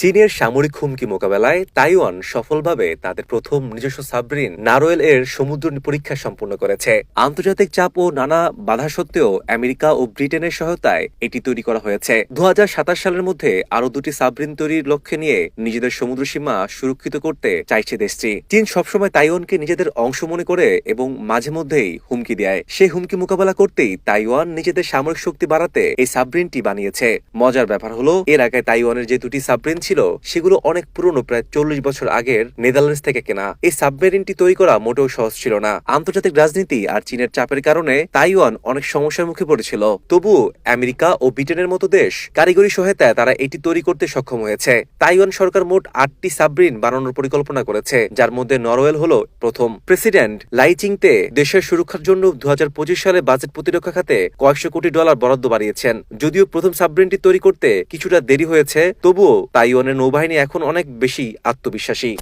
চীনের সামরিক হুমকি মোকাবেলায় তাইওয়ান সফলভাবে তাদের প্রথম নিজস্ব সাবমেরিন নারোয়েল এর সমুদ্র পরীক্ষা সম্পন্ন করেছে। আন্তর্জাতিক চাপ ও নানা বাধা সত্ত্বেও আমেরিকা ও ব্রিটেনের সহায়তায় এটি তৈরি করা হয়েছে। দু হাজার সাতাশ সালের মধ্যে আরও দুটি সাবমেরিন তৈরির লক্ষ্যে নিয়ে নিজেদের সমুদ্র সীমা সুরক্ষিত করতে চাইছে দেশটি। চীন সবসময় তাইওয়ানকে নিজেদের অংশ মনে করে এবং মাঝে মধ্যেই হুমকি দেয়। সেই হুমকি মোকাবেলা করতেই তাইওয়ান নিজেদের সামরিক শক্তি বাড়াতে এই সাবরিনটি বানিয়েছে। মজার ব্যাপার হলো, এর আগে তাইওয়ানের যে দুটি সাবমেরিন ছিল, সেগুলো অনেক পুরনো, প্রায় চল্লিশ বছর আগের নেদারল্যান্ডস থেকে কেনা। এই সাবমেরিনটি তৈরি করা মোটেও সহজ ছিল না। আন্তর্জাতিক রাজনীতি আর চীনের চাপের কারণে তাইওয়ান অনেক সমস্যার মুখে পড়েছিল। তবুও আমেরিকা ও ব্রিটেনের মতো দেশ কারিগরি সহায়তায় তারা এটি তৈরি করতে সক্ষম হয়েছে। তাইওয়ান সরকার মোট আটটি সাবমেরিন বানানোর পরিকল্পনা করেছে, যার মধ্যে নরওয়েল হলো প্রথম। প্রেসিডেন্ট লাইচিংতে দেশের সুরক্ষার জন্য দু হাজার পঁচিশ সালে বাজেট প্রতিরক্ষা খাতে কয়েকশো কোটি ডলার বরাদ্দ বাড়িয়েছেন। যদিও প্রথম সাবমেরিনটি তৈরি করতে কিছুটা দেরি হয়েছে, তবুও তাইওয়ানের নৌবাহিনী এখন অনেক বেশি আত্মবিশ্বাসী।